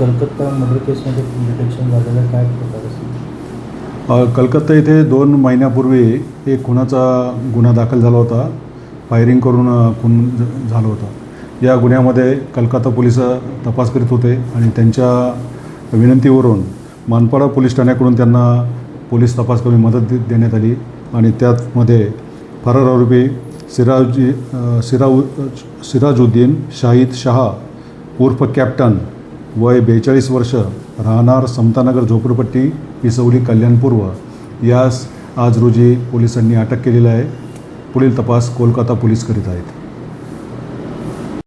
Calcutta murder केसमध्ये detection झालेलं काय प्रकार असेल? कलकत्ता इथे दोन महिन्यापूर्वी एक खुनाचा गुन्हा दाखल झाला होता. फायरिंग करून खून झाला होता. या गुन्ह्यामध्ये कलकत्ता पोलीस तपास करीत होते आणि त्यांच्या विनंतीवरून मानपाडा पोलीस ठाण्याकडून त्यांना पोलीस तपास करून मदत देण्यात आली आणि त्यातमध्ये फरार आरोपी सिराजी अ, सिराउ सिराजुद्दीन शाहिद शहा उर्फ कॅप्टन वय बेचाळीस वर्ष राहणार समतानगर झोपडपट्टी पिसवली कल्याणपूर्व. यास आज रोजी पोलिसांनी अटक केलेली आहे. पुढील तपास कोलकाता पोलीस करीत आहेत.